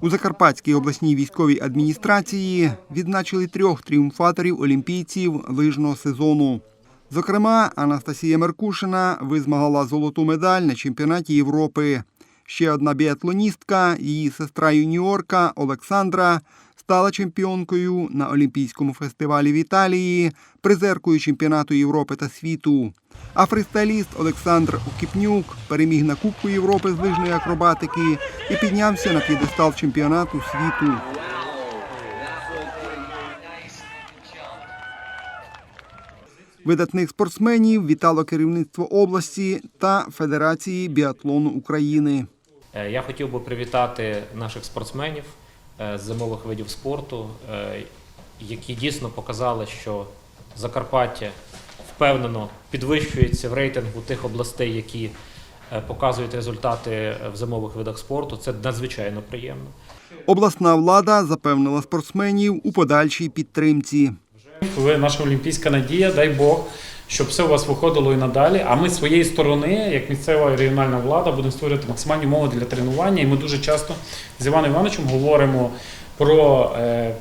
У Закарпатській обласній військовій адміністрації відзначили трьох тріумфаторів олімпійців лижного сезону. Зокрема, Анастасія Меркушина визмагала золоту медаль на чемпіонаті Європи. Ще одна біатлоністка, її сестра юніорка Олександра, стала чемпіонкою на Олімпійському фестивалі в Італії, призеркою чемпіонату Європи та світу. А фристайліст Олександр Окіпнюк переміг на Кубку Європи з лижної акробатики і піднявся на п'єдестал чемпіонату світу. Видатних спортсменів вітало керівництво області та Федерації біатлону України. Е, Я хотів би привітати наших спортсменів з зимових видів спорту, е, які дійсно показали, що Закарпаття впевнено підвищується в рейтингу тих областей, які е, показують результати в зимових видах спорту. Це надзвичайно приємно. Обласна влада запевнила спортсменів у подальшій підтримці. Ви наша олімпійська надія, дай Бог, щоб все у вас виходило і надалі. А ми своєї сторони, як місцева і регіональна влада, будемо створювати максимальні умови для тренування. І ми дуже часто з Іваном Івановичем говоримо про е,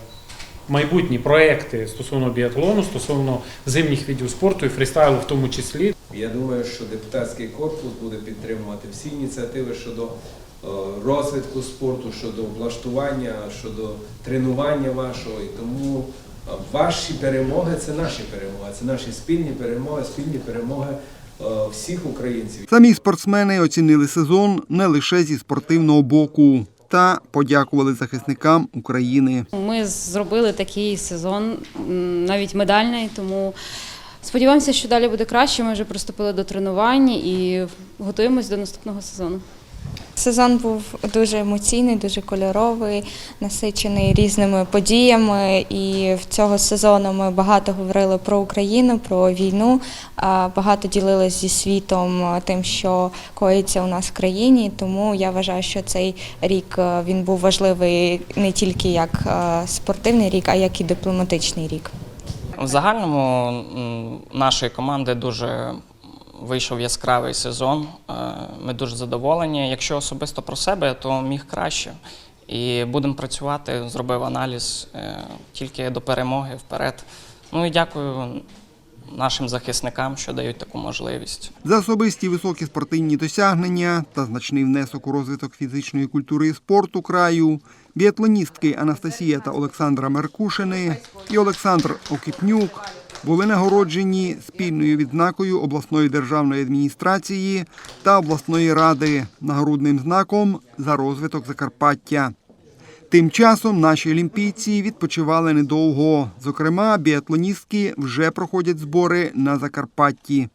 майбутні проекти стосовно біатлону, стосовно зимніх видів спорту і фрістайлу в тому числі. Я думаю, що депутатський корпус буде підтримувати всі ініціативи щодо е, розвитку спорту, щодо облаштування, щодо тренування вашого. І тому ваші перемоги це наші перемоги, це наші спільні перемоги, спільні перемоги е, всіх українців. Самі спортсмени оцінили сезон не лише зі спортивного боку та подякували захисникам України. Ми зробили такий сезон, навіть медальний, тому сподіваємося, що далі буде краще. Ми вже приступили до тренувань і готуємось до наступного сезону. Сезон був дуже емоційний, дуже кольоровий, насичений різними подіями. І в цього сезону ми багато говорили про Україну, про війну, багато ділилися зі світом тим, що коїться у нас в країні. Тому я вважаю, що цей рік е, він був важливий не тільки як е, спортивний рік, а як і дипломатичний рік. В загальному нашої команди дуже вийшов яскравий сезон. Е, Ми дуже задоволені. Якщо особисто про себе, то міг краще. І будемо працювати. Зробив аналіз е, тільки до перемоги вперед. Ну і дякую нашим захисникам, що дають таку можливість. За особисті високі спортивні досягнення та значний внесок у розвиток фізичної культури і спорту краю біатлоністки Анастасія та Олександра Меркушини і Олександр Окіпнюк були нагороджені спільною відзнакою обласної державної адміністрації та обласної ради нагородним знаком за розвиток Закарпаття. Тим часом наші олімпійці відпочивали недовго. Зокрема, біатлоністки вже проходять збори на Закарпатті.